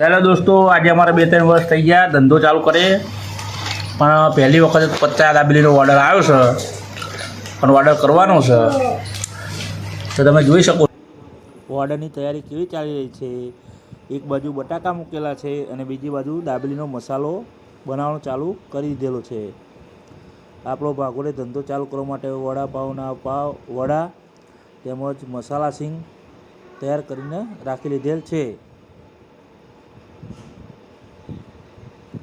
ચાલો દોસ્તો, આજે અમારે બે ત્રણ વર્ષ થઈ ગયા, ધંધો ચાલુ કરે પણ પહેલી વખત પચાસ દાબેલીનો ઓર્ડર આવ્યો છે. પણ ઓર્ડર કરવાનો છે. તો તમે જોઈ શકો. ઓર્ડરની તૈયારી કેવી ચાલી રહી છે? એક બાજુ બટાકા મૂકેલા છે અને બીજી બાજુ દાબેલીનો મસાલો બનાવવાનું ચાલુ કરી દીધેલો છે. આપણો ભાગોળે ધંધો ચાલુ કરવા માટે વડાપાવના પાવ, વડા તેમજ મસાલા સિંગ તૈયાર કરીને રાખી લીધેલ છે.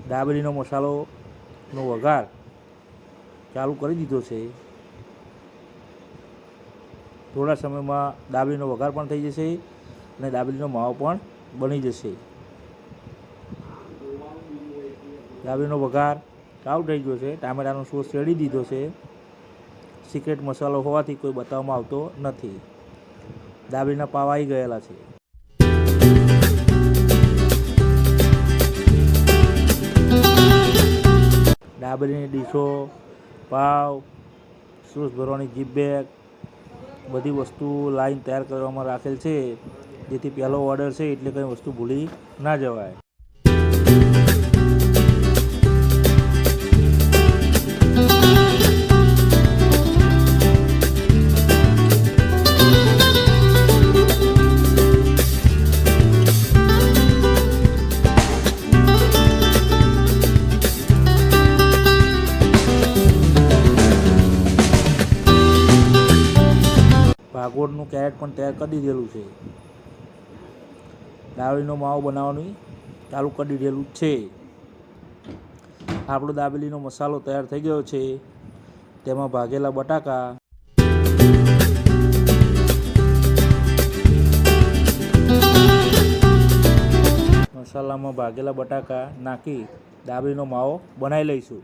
દાબેલીનો મસાલોનો વઘાર ચાલુ કરી દીધો છે. થોડા સમયમાં દાબેલીનો વઘાર પણ થઈ જશે અને દાબેલીનો માવો પણ બની જશે. દાબેલીનો વઘાર ચાલુ થઈ ગયો છે. ટામેટાનો સોસ રેડી દીધો છે. સિક્રેટ મસાલો હોવાથી કોઈ બતાવવામાં આવતો નથી. દાબેલીના પાવ આવી ગયેલા છે. દાબેલીની ડીશો, પાવ સોસ ભરવાની જીપ બેગ, બધી વસ્તુ લાઈન તૈયાર કરવામાં રાખેલ છે. જેથી પહેલો ઓર્ડર છે એટલે કંઈ વસ્તુ ભૂલી ના જવાય. ભાગોળનું કેરેટ પણ તૈયાર કરી દીધેલું છે. દાબેલીનો માવો બનાવવાની ચાલુ કરી દીધેલું છે. આપણો દાબેલીનો મસાલો તૈયાર થઈ ગયો છે. તેમાં ભાગેલા બટાકા મસાલામાં ભાગેલા બટાકા નાખી દાબેલીનો માવો બનાવી લઈશું.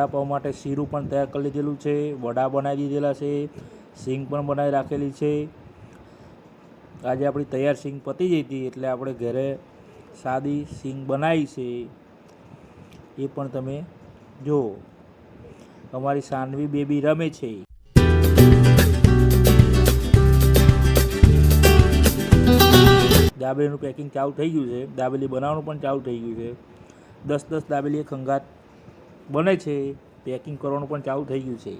વડાપાવ માટે શીરું પણ તૈયાર કરી લીધેલું છે. વડા બનાવી દીધેલા છે. સિંગ પણ બનાવી રાખેલી છે. આજે આપણી તૈયાર સિંગ પતી જઈ હતી એટલે આપણે ઘરે સાદી સિંગ બનાવી છે. એ પણ તમે જુઓ. અમારી સાનવી બેબી રમે છે. દાબેલીનું પેકિંગ ચાલુ થઈ ગયું છે. દાબેલી બનાવવાનું પણ ચાલુ થઈ ગયું છે. દસ દસ દાબેલી ખંગાત બને છે પેકિંગ કરવાનું પણ ચાલુ થઈ ગયું છે.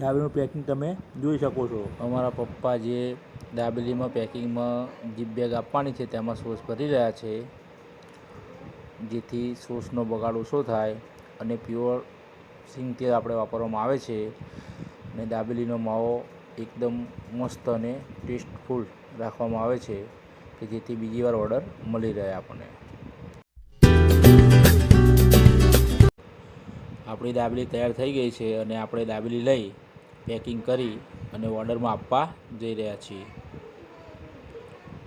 દાબેલીનું પેકિંગ તમે જોઈ શકો છો. અમારા પપ્પા જે દાબેલીમાં પેકિંગમાં જીપ બેગ આપવાની છે, તેમાં સોસ ભરી રહ્યા છે. જેથી સોસનો બગાડ ઓછો થાય અને પ્યોર સિંગ તેલ આપણે વાપરવામાં આવે છે અને દાબેલીનો માવો એકદમ મસ્ત અને ટેસ્ટફુલ રાખવામાં આવે છે કે જેથી બીજી વાર ઓર્ડર મળી રહે આપણને. આપણી દાબેલી તૈયાર થઈ ગઈ છે અને આપણે દાબેલી લઈ પેકિંગ કરી અને ઓર્ડરમાં આપવા જઈ રહ્યા છીએ.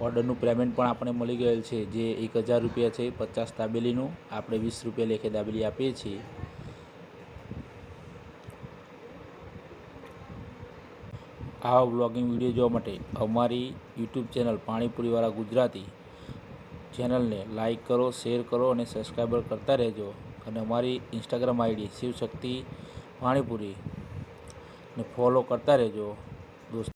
ઓર્ડરનું પેમેન્ટ પણ આપણે મળી ગયેલ છે, જે એક હજાર રૂપિયા છે, પચાસ દાબેલીનું. આપણે વીસ રૂપિયા લેખે દાબેલી આપીએ છીએ. આવા બ્લોગિંગ વીડિયો જોવા માટે અમારી યુટ્યુબ ચેનલ પાણીપુરીવાળા ગુજરાતી ચેનલને લાઈક કરો, શેર કરો અને સબસ્ક્રાઈબર કરતા રહેજો. અને અમારી ઇન્સ્ટાગ્રામ આઈડી શિવશક્તિ પાણીપુરી ને ફોલો કરતા રહેજો.